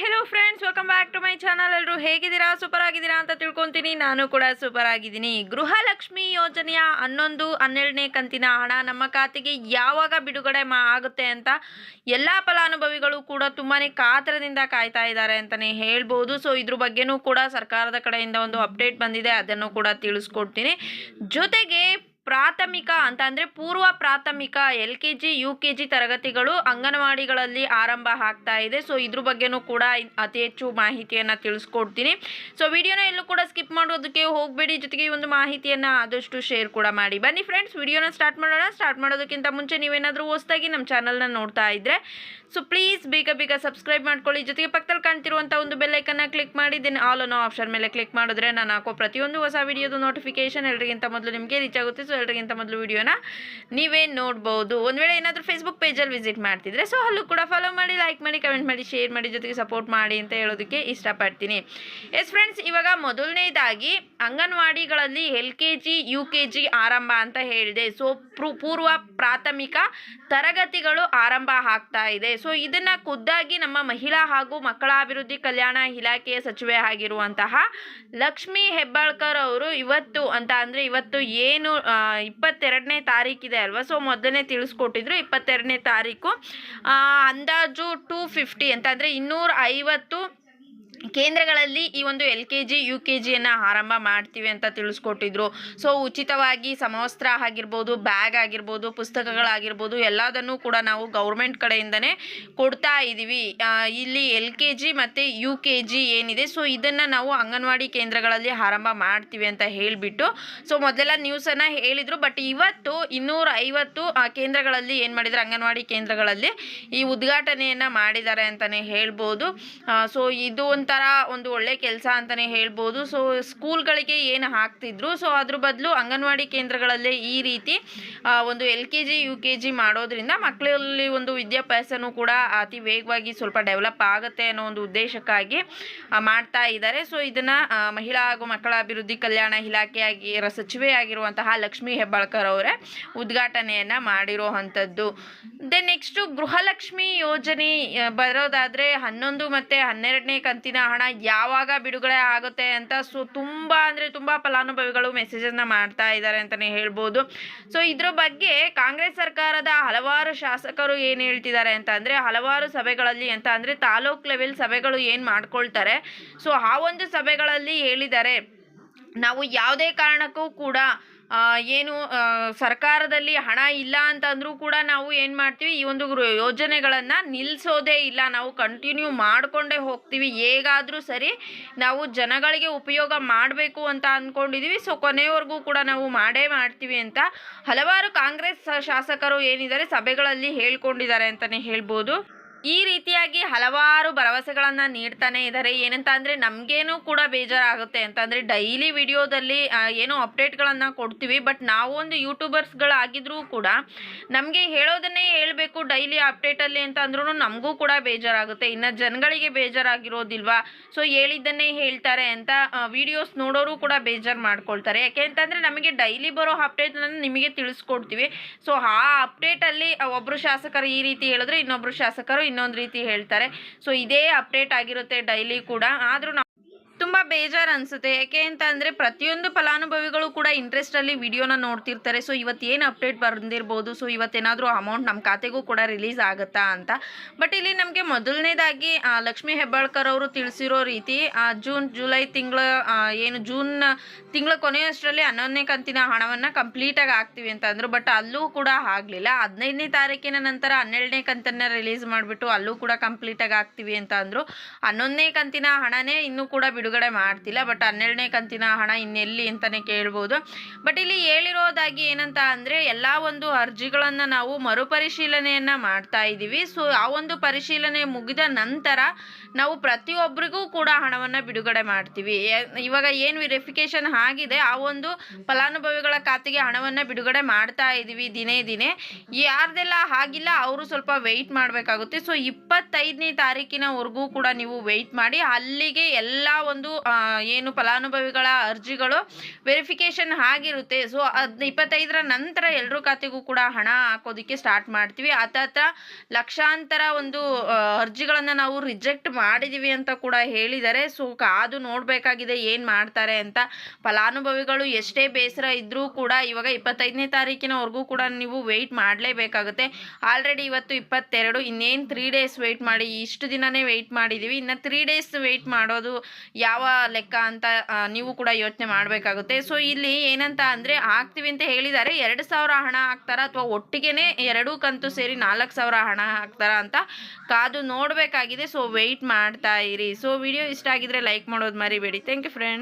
Hello friends welcome back to my channel ಎಲ್ಲರೂ ಹೇಗಿದ್ದೀರಾ? Super ಆಗಿದ್ದೀರಾ ಅಂತ ತಿಳ್ಕೊತೀನಿ. ನಾನು ಕೂಡ ಸೂಪರ್ ಆಗಿದ್ದೀನಿ. ಗೃಹಲಕ್ಷ್ಮಿ ಯೋಜನೆಯ ಹನ್ನೊಂದು, ಹನ್ನೆರಡನೇ ಕಂತಿನ ಹಣ ನಮ್ಮ ಖಾತೆಗೆ ಯಾವಾಗ ಬಿಡುಗಡೆ ಮಾ ಆಗುತ್ತೆ ಅಂತ ಎಲ್ಲ ಫಲಾನುಭವಿಗಳು ಕೂಡ ತುಂಬಾ ಕಾತರದಿಂದ ಕಾಯ್ತಾ ಇದ್ದಾರೆ ಅಂತಲೇ ಹೇಳ್ಬೋದು. ಸೊ ಇದ್ರ ಬಗ್ಗೆನೂ ಕೂಡ ಸರ್ಕಾರದ ಕಡೆಯಿಂದ ಒಂದು ಅಪ್ಡೇಟ್ ಬಂದಿದೆ. ಅದನ್ನು ಕೂಡ ತಿಳಿಸ್ಕೊಡ್ತೀನಿ. ಜೊತೆಗೆ ಪ್ರಾಥಮಿಕ ಅಂತ ಅಂದರೆ ಪೂರ್ವ ಪ್ರಾಥಮಿಕ L K G, U K G ತರಗತಿಗಳು ಅಂಗನವಾಡಿಗಳಲ್ಲಿ ಆರಂಭ ಆಗ್ತಾ ಇದೆ. ಸೊ ಇದ್ರ ಬಗ್ಗೆನೂ ಕೂಡ ಅತಿ ಹೆಚ್ಚು ಮಾಹಿತಿಯನ್ನು ತಿಳಿಸ್ಕೊಡ್ತೀನಿ. ಸೊ ವಿಡಿಯೋನ ಎಲ್ಲೂ ಕೂಡ ಸ್ಕಿಪ್ ಮಾಡೋದಕ್ಕೆ ಹೋಗಬೇಡಿ. ಜೊತೆಗೆ ಈ ಒಂದು ಮಾಹಿತಿಯನ್ನು ಆದಷ್ಟು ಶೇರ್ ಕೂಡ ಮಾಡಿ. ಬನ್ನಿ ಫ್ರೆಂಡ್ಸ್ ವಿಡಿಯೋನ ಸ್ಟಾರ್ಟ್ ಮಾಡೋಣ. ಸ್ಟಾರ್ಟ್ ಮಾಡೋದಕ್ಕಿಂತ ಮುಂಚೆ ನೀವೇನಾದರೂ ಹೊಸ್ತಾಗಿ ನಮ್ಮ ಚಾನಲ್ನ ನೋಡ್ತಾ ಇದ್ದರೆ ಸೊ ಪ್ಲೀಸ್ ಬೇಗ ಬೇಗ ಸಬ್ಸ್ಕ್ರೈಬ್ ಮಾಡ್ಕೊಳ್ಳಿ. ಜೊತೆಗೆ ಪಕ್ಕದಲ್ಲಿ ಕಾಣ್ತಿರುವಂಥ ಒಂದು ಬೆಲ್ಲೈಕನ್ನ ಕ್ಲಿಕ್ ಮಾಡಿ ದೆನ್ ಆಲ್ ಅನ್ನೋ ಆಪ್ಷನ್ ಮೇಲೆ ಕ್ಲಿಕ್ ಮಾಡಿದ್ರೆ ನಾನು ಹಾಕೋ ಪ್ರತಿಯೊಂದು ಹೊಸ ವಿಡಿಯೋದು ನೋಟಿಫಿಕೇಶನ್ ಎಲ್ರಿಗಿಂತ ಮೊದಲು ನಿಮಗೆ ರೀಚ್ ಆಗುತ್ತೆ. ಸೊ ಎಲ್ರಿಗಿಂತ ಮೊದಲು ವಿಡಿಯೋನ ನೀವೇ ನೋಡ್ಬೋದು. ಒಂದು ವೇಳೆ ಏನಾದರೂ ಫೇಸ್ಬುಕ್ ಪೇಜಲ್ಲಿ ವಿಸಿಟ್ ಮಾಡ್ತಿದ್ರೆ ಸೊ ಅಲ್ಲೂ ಕೂಡ ಫಾಲೋ ಮಾಡಿ ಲೈಕ್ ಮಾಡಿ ಕಮೆಂಟ್ ಮಾಡಿ ಶೇರ್ ಮಾಡಿ, ಜೊತೆಗೆ ಸಪೋರ್ಟ್ ಮಾಡಿ ಅಂತ ಹೇಳೋದಕ್ಕೆ ಇಷ್ಟಪಡ್ತೀನಿ. ಎಸ್ ಫ್ರೆಂಡ್ಸ್ ಇವಾಗ ಮೊದಲನೇದಾಗಿ ಅಂಗನವಾಡಿಗಳಲ್ಲಿ L K G, U K G ಆರಂಭ ಅಂತ ಹೇಳಿದೆ. ಸೊ ಪೂರ್ವ ಪ್ರಾಥಮಿಕ ತರಗತಿಗಳು ಆರಂಭ ಆಗ್ತಾ ಇದೆ. ಸೊ ಇದನ್ನು ಖುದ್ದಾಗಿ ನಮ್ಮ ಮಹಿಳಾ ಹಾಗೂ ಮಕ್ಕಳ ಅಭಿವೃದ್ಧಿ ಕಲ್ಯಾಣ ಇಲಾಖೆಯ ಸಚಿವೆ ಆಗಿರುವಂತಹ ಲಕ್ಷ್ಮಿ ಹೆಬ್ಬಾಳ್ಕರ್ ಅವರು ಇವತ್ತು ಅಂತ ಅಂದರೆ ಇವತ್ತು ಏನು ಇಪ್ಪತ್ತೆರಡನೇ ತಾರೀಕಿದೆ ಅಲ್ವಾ? ಸೊ ಮೊದಲನೇ ತಿಳಿಸ್ಕೊಟ್ಟಿದ್ರು ಇಪ್ಪತ್ತೆರಡನೇ ತಾರೀಕು. ಅಂದಾಜು ಟೂ ಫಿಫ್ಟಿ ಅಂತ. ಅಂದರೆ ಇನ್ನೂರ ಐವತ್ತು ಕೇಂದ್ರಗಳಲ್ಲಿ ಈ ಒಂದು L K G, U K ಜಿಯನ್ನು ಆರಂಭ ಮಾಡ್ತೀವಿ ಅಂತ ತಿಳಿಸ್ಕೊಟ್ಟಿದ್ರು. ಸೊ ಉಚಿತವಾಗಿ ಸಮವಸ್ತ್ರ ಆಗಿರ್ಬೋದು, ಬ್ಯಾಗ್ ಆಗಿರ್ಬೋದು, ಪುಸ್ತಕಗಳಾಗಿರ್ಬೋದು, ಎಲ್ಲದನ್ನು ಕೂಡ ನಾವು ಗೌರ್ಮೆಂಟ್ ಕಡೆಯಿಂದನೇ ಕೊಡ್ತಾ ಇದ್ದೀವಿ ಇಲ್ಲಿ ಎಲ್ ಕೆ ಜಿ ಮತ್ತು ಯು ಕೆ ಜಿ ಏನಿದೆ ಸೊ ಇದನ್ನು ನಾವು ಅಂಗನವಾಡಿ ಕೇಂದ್ರಗಳಲ್ಲಿ ಆರಂಭ ಮಾಡ್ತೀವಿ ಅಂತ ಹೇಳಿಬಿಟ್ಟು ಸೊ ಮೊದಲೆಲ್ಲ ನ್ಯೂಸನ್ನು ಹೇಳಿದರು. ಬಟ್ ಇವತ್ತು ಇನ್ನೂರ ಐವತ್ತು ಕೇಂದ್ರಗಳಲ್ಲಿ ಏನು ಮಾಡಿದರೆ? ಅಂಗನವಾಡಿ ಕೇಂದ್ರಗಳಲ್ಲಿ ಈ ಉದ್ಘಾಟನೆಯನ್ನು ಮಾಡಿದ್ದಾರೆ ಅಂತಲೇ ಹೇಳ್ಬೋದು. ಸೊ ಇದು ಒಂಥರ ಒಂದು ಒಳ್ಳೆ ಕೆಲಸ ಅಂತಲೇ ಹೇಳ್ಬೋದು. ಸೊ ಸ್ಕೂಲ್ಗಳಿಗೆ ಏನು ಹಾಕ್ತಿದ್ರು ಸೊ ಅದ್ರ ಬದಲು ಅಂಗನವಾಡಿ ಕೇಂದ್ರಗಳಲ್ಲೇ ಈ ರೀತಿ ಒಂದು L K G, U K G ಮಾಡೋದ್ರಿಂದ ಮಕ್ಕಳಲ್ಲಿ ಒಂದು ವಿದ್ಯಾಭ್ಯಾಸನೂ ಕೂಡ ಅತಿ ವೇಗವಾಗಿ ಸ್ವಲ್ಪ ಡೆವಲಪ್ ಆಗುತ್ತೆ ಅನ್ನೋ ಒಂದು ಉದ್ದೇಶಕ್ಕಾಗಿ ಮಾಡ್ತಾ ಇದ್ದಾರೆ ಸೊ ಇದನ್ನು ಮಹಿಳಾ ಹಾಗೂ ಮಕ್ಕಳ ಅಭಿವೃದ್ಧಿ ಕಲ್ಯಾಣ ಇಲಾಖೆಯಾಗಿ ಸಚಿವೆ ಆಗಿರುವಂತಹ ಲಕ್ಷ್ಮೀ ಹೆಬ್ಬಾಳ್ಕರ್ ಅವರೇ ಉದ್ಘಾಟನೆಯನ್ನು ಮಾಡಿರೋ ಅಂಥದ್ದು. ದೆನ್ ನೆಕ್ಸ್ಟು ಗೃಹಲಕ್ಷ್ಮಿ ಯೋಜನೆ ಬರೋದಾದರೆ ಹನ್ನೊಂದು ಮತ್ತು ಹನ್ನೆರಡನೇ ಕಂತಿನ ಹಣ ಯಾವಾಗ ಬಿಡುಗಡೆ ಆಗುತ್ತೆ ಅಂತ ಸೊ ತುಂಬ ಅಂದರೆ ತುಂಬ ಫಲಾನುಭವಿಗಳು ಮೆಸೇಜನ್ನು ಮಾಡ್ತಾ ಇದ್ದಾರೆ ಅಂತಲೇ ಹೇಳ್ಬೋದು. ಸೊ ಇದ್ರ ಬಗ್ಗೆ ಕಾಂಗ್ರೆಸ್ ಸರ್ಕಾರದ ಹಲವಾರು ಶಾಸಕರು ಏನು ಹೇಳ್ತಿದ್ದಾರೆ ಅಂತ ಅಂದರೆ ಹಲವಾರು ಸಭೆಗಳಲ್ಲಿ ಅಂತ ಅಂದರೆ ತಾಲೂಕ್ ಲೆವೆಲ್ ಸಭೆಗಳು ಏನು ಮಾಡ್ಕೊಳ್ತಾರೆ. ಸೊ ಆ ಒಂದು ಸಭೆಗಳಲ್ಲಿ ಹೇಳಿದ್ದಾರೆ. ನಾವು ಯಾವುದೇ ಕಾರಣಕ್ಕೂ ಕೂಡ ಏನು ಸರ್ಕಾರದಲ್ಲಿ ಹಣ ಇಲ್ಲ ಅಂತಂದರೂ ಕೂಡ ನಾವು ಏನು ಮಾಡ್ತೀವಿ, ಈ ಒಂದು ಯೋಜನೆಗಳನ್ನು ನಿಲ್ಲಿಸೋದೇ ಇಲ್ಲ. ನಾವು ಕಂಟಿನ್ಯೂ ಮಾಡಿಕೊಂಡೇ ಹೋಗ್ತೀವಿ. ಹೇಗಾದರೂ ಸರಿ ನಾವು ಜನಗಳಿಗೆ ಉಪಯೋಗ ಮಾಡಬೇಕು ಅಂತ ಅಂದ್ಕೊಂಡಿದ್ದೀವಿ ಸೊ ಕೊನೆವರೆಗೂ ಕೂಡ ನಾವು ಮಾಡೇ ಮಾಡ್ತೀವಿ ಅಂತ ಹಲವಾರು ಕಾಂಗ್ರೆಸ್ ಶಾಸಕರು ಏನಿದ್ದಾರೆ, ಸಭೆಗಳಲ್ಲಿ ಹೇಳ್ಕೊಂಡಿದ್ದಾರೆ ಅಂತಲೇ ಹೇಳ್ಬೋದು. ಈ ರೀತಿಯಾಗಿ ಹಲವಾರು ಭರವಸೆಗಳನ್ನು ನೀಡ್ತಾನೆ ಇದ್ದಾರೆ ಏನಂತ ಅಂದರೆ ನಮಗೇನು ಕೂಡ ಬೇಜಾರಾಗುತ್ತೆ ಅಂತಂದರೆ ಡೈಲಿ ವಿಡಿಯೋದಲ್ಲಿ ಏನೋ ಅಪ್ಡೇಟ್ಗಳನ್ನು ಕೊಡ್ತೀವಿ. ಬಟ್ ನಾವೊಂದು ಯೂಟ್ಯೂಬರ್ಸ್ಗಳಾಗಿದ್ರೂ ಕೂಡ ನಮಗೆ ಹೇಳೋದನ್ನೇ ಹೇಳಬೇಕು ಡೈಲಿ ಅಪ್ಡೇಟಲ್ಲಿ ಅಂತ ಅಂದ್ರೂ ನಮಗೂ ಕೂಡ ಬೇಜಾರಾಗುತ್ತೆ. ಇನ್ನು ಜನಗಳಿಗೆ ಬೇಜಾರಾಗಿರೋದಿಲ್ವಾ? ಸೊ ಹೇಳಿದ್ದನ್ನೇ ಹೇಳ್ತಾರೆ ಅಂತ ವಿಡಿಯೋಸ್ ನೋಡೋರು ಕೂಡ ಬೇಜಾರು ಮಾಡ್ಕೊಳ್ತಾರೆ. ಯಾಕೆ ಅಂತಂದರೆ ನಮಗೆ ಡೈಲಿ ಬರೋ ಅಪ್ಡೇಟ್ನನ್ನು ನಿಮಗೆ ತಿಳಿಸ್ಕೊಡ್ತೀವಿ. ಸೊ ಆ ಅಪ್ಡೇಟಲ್ಲಿ ಒಬ್ಬರು ಶಾಸಕರು ಈ ರೀತಿ ಹೇಳಿದ್ರೆ ಇನ್ನೊಬ್ಬರು ಶಾಸಕರು ಇನ್ನೊಂದು ರೀತಿ ಹೇಳ್ತಾರೆ. ಸೊ ಇದೇ ಅಪ್ಡೇಟ್ ಆಗಿರುತ್ತೆ ಡೈಲಿ ಕೂಡ. ಆದರೂ ನಾವು ತುಂಬ ಬೇಜಾರು ಅನಿಸುತ್ತೆ. ಯಾಕೆ ಅಂತ ಅಂದರೆ ಪ್ರತಿಯೊಂದು ಫಲಾನುಭವಿಗಳು ಕೂಡ ಇಂಟ್ರೆಸ್ಟಲ್ಲಿ ವಿಡಿಯೋನ ನೋಡ್ತಿರ್ತಾರೆ. ಸೊ ಇವತ್ತು ಏನು ಅಪ್ಡೇಟ್ ಬಂದಿರ್ಬೋದು? ಸೊ ಇವತ್ತೇನಾದರೂ ಅಮೌಂಟ್ ನಮ್ಮ ಖಾತೆಗೂ ಕೂಡ ರಿಲೀಸ್ ಆಗುತ್ತಾ ಅಂತ. ಬಟ್ ಇಲ್ಲಿ ನಮಗೆ ಮೊದಲನೇದಾಗಿ ಲಕ್ಷ್ಮೀ ಹೆಬ್ಬಾಳ್ಕರ್ ಅವರು ತಿಳಿಸಿರೋ ರೀತಿ ಜೂನ್ ಜುಲೈ ತಿಂಗಳ ಏನು ಜೂನ್ ತಿಂಗಳ ಕೊನೆಯಷ್ಟರಲ್ಲಿ ಹನ್ನೊಂದನೇ ಕಂತಿನ ಹಣವನ್ನು ಕಂಪ್ಲೀಟಾಗಿ ಹಾಕ್ತೀವಿ ಅಂತ ಅಂದರು. ಬಟ್ ಅಲ್ಲೂ ಕೂಡ ಆಗಲಿಲ್ಲ. ಹದಿನೈದನೇ ತಾರೀಕಿನ ನಂತರ ಹನ್ನೆರಡನೇ ಕಂತನ್ನು ರಿಲೀಸ್ ಮಾಡಿಬಿಟ್ಟು ಅಲ್ಲೂ ಕೂಡ ಕಂಪ್ಲೀಟಾಗಿ ಹಾಕ್ತೀವಿ ಅಂತ ಅಂದರು. ಹನ್ನೊಂದನೇ ಕಂತಿನ ಹಣನೇ ಇನ್ನೂ ಕೂಡ ಬಿಡುಗಡೆ ಮಾಡ್ತಿಲ್ಲ. ಬಟ್ ಹನ್ನೆರಡನೇ ಕಂತಿನ ಹಣ ಇನ್ನೆಲ್ಲಿ ಅಂತಲೇ ಕೇಳ್ಬೋದು. ಬಟ್ ಇಲ್ಲಿ ಹೇಳಿರೋದಾಗಿ ಏನಂತ ಅಂದರೆ ಎಲ್ಲ ಒಂದು ಅರ್ಜಿಗಳನ್ನು ನಾವು ಮರುಪರಿಶೀಲನೆಯನ್ನು ಮಾಡ್ತಾ ಇದ್ದೀವಿ. ಸೊ ಆ ಒಂದು ಪರಿಶೀಲನೆ ಮುಗಿದ ನಂತರ ನಾವು ಪ್ರತಿಯೊಬ್ಬರಿಗೂ ಕೂಡ ಹಣವನ್ನು ಬಿಡುಗಡೆ ಮಾಡ್ತೀವಿ. ಇವಾಗ ಏನು ವೆರಿಫಿಕೇಶನ್ ಆಗಿದೆ, ಆ ಒಂದು ಫಲಾನುಭವಿಗಳ ಖಾತೆಗೆ ಹಣವನ್ನು ಬಿಡುಗಡೆ ಮಾಡ್ತಾ ಇದ್ದೀವಿ ದಿನೇ ದಿನೇ. ಯಾರ್ದೆಲ್ಲ ಆಗಿಲ್ಲ, ಅವರು ಸ್ವಲ್ಪ ವೆಯ್ಟ್ ಮಾಡಬೇಕಾಗುತ್ತೆ. ಸೊ ಇಪ್ಪತ್ತೈದನೇ ತಾರೀಕಿನವರೆಗೂ ಕೂಡ ನೀವು ವೆಯ್ಟ್ ಮಾಡಿ, ಅಲ್ಲಿಗೆ ಎಲ್ಲ ಒಂದು ಏನು ಫಲಾನುಭವಿಗಳ ಅರ್ಜಿಗಳು ವೆರಿಫಿಕೇಷನ್ ಆಗಿರುತ್ತೆ. ಸೊ ಅದು ಇಪ್ಪತ್ತೈದರ ನಂತರ ಎಲ್ಲರೂ ಖಾತೆಗೂ ಕೂಡ ಹಣ ಹಾಕೋದಕ್ಕೆ ಸ್ಟಾರ್ಟ್ ಮಾಡ್ತೀವಿ. ಹತ್ತತ್ರ ಲಕ್ಷಾಂತರ ಒಂದು ಅರ್ಜಿಗಳನ್ನು ನಾವು ರಿಜೆಕ್ಟ್ ಮಾಡಿದ್ದೀವಿ ಅಂತ ಕೂಡ ಹೇಳಿದ್ದಾರೆ ಸೊ ಕಾದು ನೋಡಬೇಕಾಗಿದೆ ಏನು ಮಾಡ್ತಾರೆ ಅಂತ. ಫಲಾನುಭವಿಗಳು ಎಷ್ಟೇ ಬೇಸರ ಇದ್ದರೂ ಕೂಡ ಇವಾಗ ಇಪ್ಪತ್ತೈದನೇ ತಾರೀಕಿನವರೆಗೂ ಕೂಡ ನೀವು ವೆಯ್ಟ್ ಮಾಡಲೇಬೇಕಾಗುತ್ತೆ. ಆಲ್ರೆಡಿ ಇವತ್ತು ಇಪ್ಪತ್ತೆರಡು, ಇನ್ನೇನು ತ್ರೀ ಡೇಸ್ ವೆಯ್ಟ್ ಮಾಡಿ, ಇಷ್ಟು ದಿನನೇ ವೆಯ್ಟ್ ಮಾಡಿದ್ದೀವಿ ಇನ್ನು ತ್ರೀ ಡೇಸ್ ವೆಯ್ಟ್ ಮಾಡೋದು ಯಾವ ಲೆಕ್ಕ ಅಂತ ನೀವು ಕೂಡ ಯೋಚನೆ ಮಾಡಬೇಕಾಗುತ್ತೆ. ಸೊ ಇಲ್ಲಿ ಏನಂತ ಅಂದ್ರೆ ಹಾಕ್ತೀವಿ ಅಂತ ಹೇಳಿದ್ದಾರೆ. ಎರಡು ಸಾವಿರ ಹಣ ಹಾಕ್ತಾರ ಅಥವಾ ಒಟ್ಟಿಗೆನೇ ಎರಡೂ ಕಂತು ಸೇರಿ ನಾಲ್ಕು ಸಾವಿರ ಹಣ ಹಾಕ್ತಾರ ಅಂತ ಕಾದು ನೋಡಬೇಕಾಗಿದೆ. ಸೊ ವೆಯ್ಟ್ ಮಾಡ್ತಾ ಇರಿ. ಸೊ ವಿಡಿಯೋ ಇಷ್ಟ ಆಗಿದ್ರೆ ಲೈಕ್ ಮಾಡೋದು ಮರಿಬೇಡಿ. Thank you friends